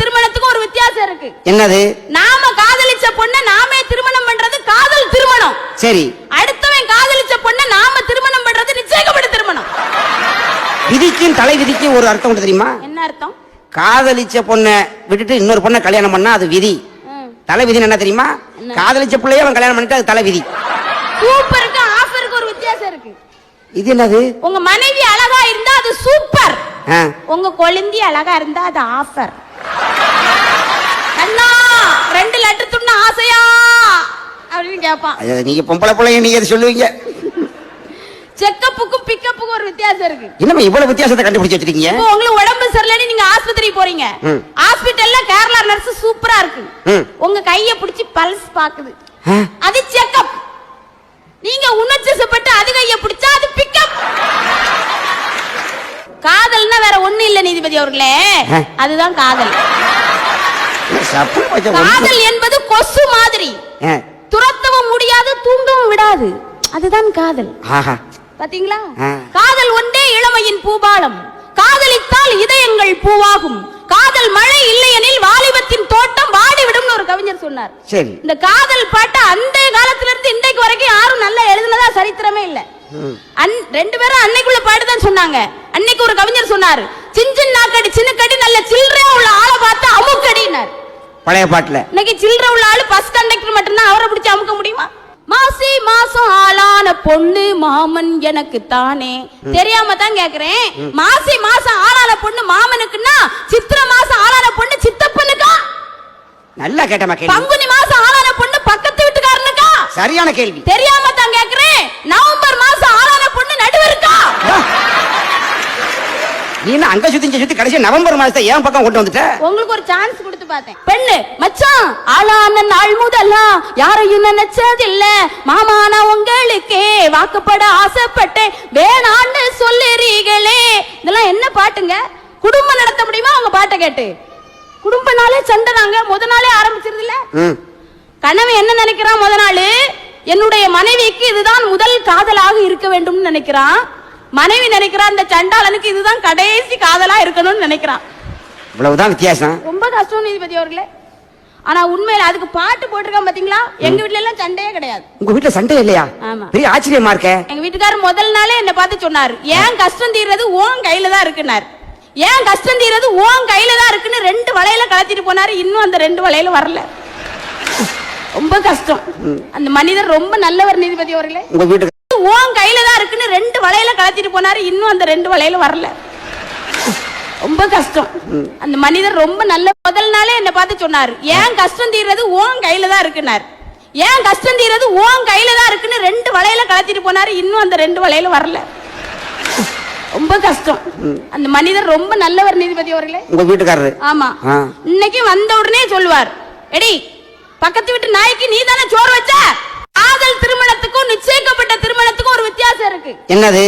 திருமணத்துக்கும் ஒரு வித்தியாசம் இருக்கு. என்னது? நாம காதலிச்ச பொண்ண நாமே திருமணம் பண்றது காதல் திருமணம். சரி. அடுத்தவன் காதலிச்ச பொண்ண நாம திருமணம் பண்றது நிச்சயிக்கப்பட்ட திருமணம். விதிக்கும் தலை விதிக்கும் ஒரு அர்த்தம் உண்டு தெரியுமா? என்ன அர்த்தம்? காதலிச்ச பொண்ணை விட்டுட்டு இன்னொரு பொண்ணை கல்யாணம் பண்ணா அது விதி. தலை விதின்னு என்ன தெரியுமா? காதலிச்ச பிள்ளைய அவன் கல்யாணம் பண்ணிட்டு அது தலை விதி. சூப்பருக்கு ஆஃபருக்கு ஒரு வித்தியாசம் இருக்கு. இது என்னது? உங்க மனைவி அழகா இருந்தா அது சூப்பர் உங்க கொழுந்தி அழகா இருந்தா அது ஆஃபர் அண்ணா ரெண்டு லெட்டர் துண்ண ஆசையா? அப்படின்னு கேட்பான் நீங்க பொம்பளை பிள்ளைங்க நீங்க சொல்லுவீங்க? செக்கப்புக்கும் பிக்கப்புக்கும் ஒரு வித்தியாசம் இருக்கு. என்னம்மா இவ்வளவு வித்தியாசத்தை கண்டுபிடிச்சு வச்சிருக்கீங்க? இப்போ உங்களுக்கு உடம்பு சரியில்லைன்னு நீங்க ஆஸ்பத்திரி போறீங்க. ஹாஸ்பிடல்ல கேரளா நர்ஸ் சூப்பரா இருக்கு. உங்க கைய பிடிச்சி பல்ஸ் பாக்குது. அது செக்கப் நீங்க உணர்ச்சிசப்பட்டு அது கைய பிடிச்சா அது பிக்கப் காதல்னா வேற ஒண்ணு இல்ல நீதிபதி அவர்களே. அதுதான் காதல். காதல் என்பது கொசு மாதிரி. துரத்தவும் முடியாது தூண்டவும் விடாது. அதுதான் காதல். பாத்தீங்களா. காதல் ஒன்றே இளமையின் பூபாலம். காதலித்தால் இதயங்கள் பூவாகும். காதல் மழை இல்லையெனில் வாலிபத்தின் தோட்டம் வாடிவிடும்னு ஒரு கவிஞர் சொன்னார். சரி. இந்த காதல் பாட்டு அந்த காலத்துல இருந்து இன்றைக்கு வரைக்கும் யாரும் நல்லா எழுதுனதா சரித்திரமே இல்ல. ரெண்டு பேரும் அன்னைக்குள்ள பாட்டு தான் சொன்னாங்க. அன்னைக்கு ஒரு கவிஞர் சொன்னாரு சின்சின் நாக்கடி சின்னக்கடி நல்ல சில்லறையா உள்ள ஆளை பார்த்து அமுக்கடினார் பழைய பாட்டுல. இன்னைக்கு சில்லற உள்ள ஆளு பஸ் கண்டக்டர் மட்டும்தான் அவரை பிடிச்சு அமுக்க முடியுமா? மாசி மாசம் ஆளான பொண்ணு மாமன் எனக்கு தானே. தெரியாம தான் கேக்குறேன். மாசி மாசம் ஆளான பொண்ணு மாமனுக்குன்னா சித்திர மாசம் ஆளான பொண்ணு சித்தப்பனுக்கா? நல்லா கேட்டமா கேள்வி. பங்குனி மாசம் ஆளான பொண்ணு பக்கத்து வீட்டுக்காரனுக்கா? சரியான கேள்வி. தெரியாம தான் கேக்குறேன். நவம்பர் மாசம் ஆளான பொண்ணு நடுவருக்கா நீ என்ன அங்க சுத்தி சுத்தி கடைசி நவம்பர் மாசத்தை ஏன் பக்கம் கொண்டு வந்துட்ட? உங்களுக்கு ஒரு சான்ஸ் கொடுத்து பார்த்தேன். பெண்ணு மச்சான் ஆளான நாள் முதல்லா யாரையும் நினைச்சதில்ல. மாமான உங்களுக்கே வாக்குப்பட ஆசைப்பட்டேன். வேணான்னு சொல்லுறீங்களே இதெல்லாம் என்ன பாட்டுங்க? குடும்பம் நடத்த முடியுமா? உங்க பாட்டை கேட்டு. குடும்ப நாளே சண்டை நாங்க முத நாளே ஆரம்பிச்சிருது இல்ல? ம். கணவன் என்ன நினைக்கிறான் முத நாள்? என்னுடைய மனைவிக்கு இதுதான் முதல் காதலாக இருக்க வேண்டும்னு நினைக்கிறான். மனைவி நினைக்கிறான் இந்த சண்டாளனுக்கு இதுதான் கடைசி காதலா இருக்கணும்னு நினைக்கிறான் இவ்வளவுதான் வித்தியாசம். ரொம்ப கஷ்டம் நீதிபதி அவர்களே. ஆனா உண்மையில அதுக்கு பாட்டு போட்டிருக்கான் பாத்தீங்களா? எங்க வீட்ல எல்லாம் சண்டையே கிடையாது. உங்க வீட்டுல சண்டை இல்லையா? ஆமா. பெரிய ஆச்சரியமா இருக்க. எங்க வீட்டுக்காரர் முதல் நாளே என்ன பார்த்து சொன்னாரு ஏன் கஷ்டம் தீர்றது உன் கையில தான் இருக்குனாரு ஏன் கஷ்டம் தீர்றது உன் கையில தான் இருக்குன்னு ரெண்டு வளையல கலத்திட்டு போனாரு இன்னும் அந்த ரெண்டு வளையல வரல. ரொம்ப கஷ்டம். அந்த மனிதர் ரொம்ப நல்லவர் நீதிபதி அவர்களே. உங்க வீட்டுக்கு உன் கையில தான் இருக்குன்னு ரெண்டு வளையல கலத்திட்டு போனாரு. இன்னும் அந்த ரெண்டு வளையல வரல. ரொம்ப கஷ்டம். அந்த மனிதர் ரொம்ப நல்ல முதல் நாளே என்ன பார்த்து சொன்னாரு. ஏன் கஷ்டம் தீர்றது உன் கையில தான் இருக்குனாரு ஏன் கஷ்டம் தீர்றது உன் கையில தான் இருக்குன்னு ரெண்டு வளையல கலத்திட்டு போனாரு. இன்னும் அந்த ரெண்டு வளையல வரல. ரொம்ப கஷ்டம். அந்த மனிதர் ரொம்ப நல்லவர் நீதிபதி அவர்களே. உங்க வீட்டுக்காரரு. ஆமா. இன்னைக்கு வந்த உடனே சொல்லுவார். எடி பக்கத்து வீட்டு நாய்க்கு நீ தானே சோறு வச்ச காதல் திருமணத்துக்கும் நிச்சயிக்கப்பட்ட திருமணத்துக்கும் ஒரு வித்தியாசம் இருக்கு என்னது?